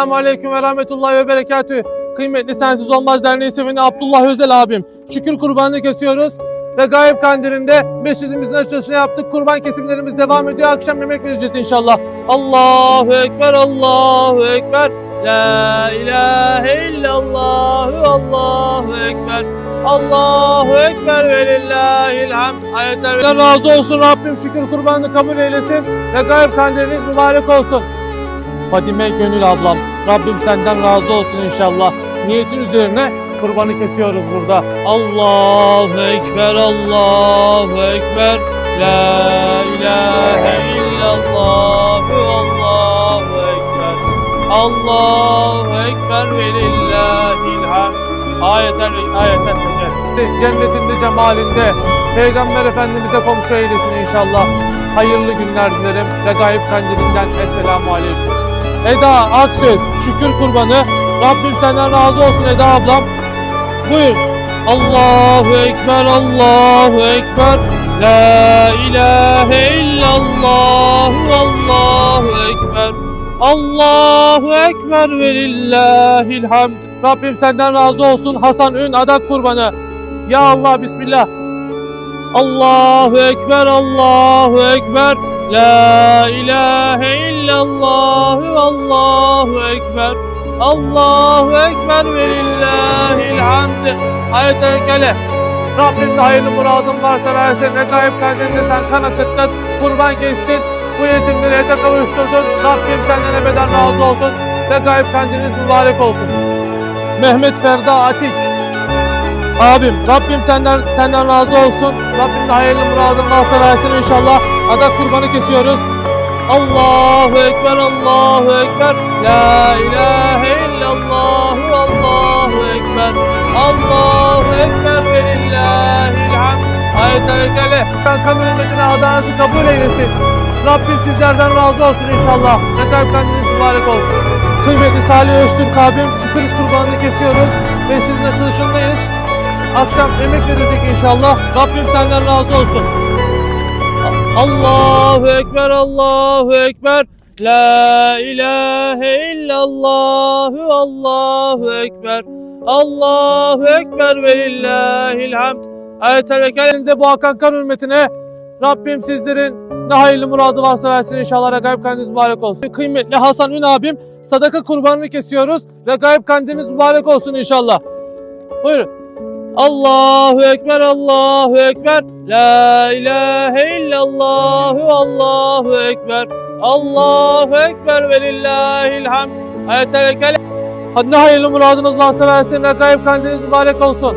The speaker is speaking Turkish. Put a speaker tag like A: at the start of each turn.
A: Selamun Aleyküm ve Rahmetullahi ve Berekatü. Kıymetli Sensiz Olmaz Derneği sevini Abdullah Özel abim. Şükür kurbanını kesiyoruz. Regaib kandilinde beşizimizin açılışını yaptık. Kurban kesimlerimiz devam ediyor. Akşam yemek vereceğiz inşallah. Allahu Ekber, Allahu Ekber. La ilahe illallah, Allahu Ekber. Allahu Ekber ve lillahil hamd. Ayetler razı olsun Rabbim şükür kurbanını kabul eylesin. Regaib kandiliniz mübarek olsun. Fadime Gönül ablam. Rabbim senden razı olsun inşallah. Niyetin üzerine kurbanı kesiyoruz burada. Allahu Ekber, Allahu Ekber. La ilahe illallah, Allahu Ekber. Allahu Ekber ve lillahil hamd. Ayetel ayetel. Cennetinde cemalinde Peygamber Efendimiz'e komşu eylesin inşallah. Hayırlı günler dilerim. Regaib Kandili'nden Esselamu Aleyküm. Eda Aksöz şükür kurbanı. Rabbim senden razı olsun Eda ablam. Buyur. Allahu Ekber, Allahu Ekber. La ilahe illallah, Allahu Ekber. Allahu Ekber ve lillahil hamd. Rabbim senden razı olsun Hasan Ün adak kurbanı. Ya Allah Bismillah. Allahu Ekber, Allahu Ekber. La ilahe illallah, Allahu Ekber. Allahu Ekber ve lillahil hamd. Ayet-i Kele. Rabbim de hayırlı muradın varsa versin. Regaib kandilinde sen kan akıttın, kurban kestin. Bu yetimleri ete kavuşturdun. Rabbim senden ebeden razı olsun. Regaib kandiliniz mübarek olsun. Mehmet Ferda Atik. Abim Rabbim senden senden razı olsun. Rabbim de hayırlı muradın varsa versin inşallah. Adak kurbanı kesiyoruz. Allahu Ekber, Allahu Ekber. La ilahe illallah, Allahu Ekber. Allahu Ekber ve lillahil hamd. Ayet-i. Kan hürmetine adanızı kabul eylesin. Rabbim sizlerden razı olsun inşallah. Regaib kandiliniz mübarek olsun. Kıymetli Salih Öztürk abim şükür kurbanını kesiyoruz. Ve sizin açılışındayız. Akşam yemek verilecek inşallah. Rabbim senden razı olsun. Allahu Ekber, Allahu Ekber. La ilahe illallah, Allahu Ekber. Allahu Ekber ve lillahil hamd. Ayet-el Kerime'de bu Hakan Kan hürmetine Rabbim sizlerin ne hayırlı muradı varsa versin inşallah Regaib kandiliniz mübarek olsun. Kıymetli Hasan Ün abim sadaka kurbanını kesiyoruz. Regaib kandiliniz mübarek olsun inşallah. Buyurun. Allahu Ekber, Allahu Ekber. La ilahe illallah, Allahu Ekber. Allahu Ekber ve lillahil hamd. Ayet-el. Hadi ne hayırlı muradınız varsa versin. Regaib kandiliniz mübarek olsun.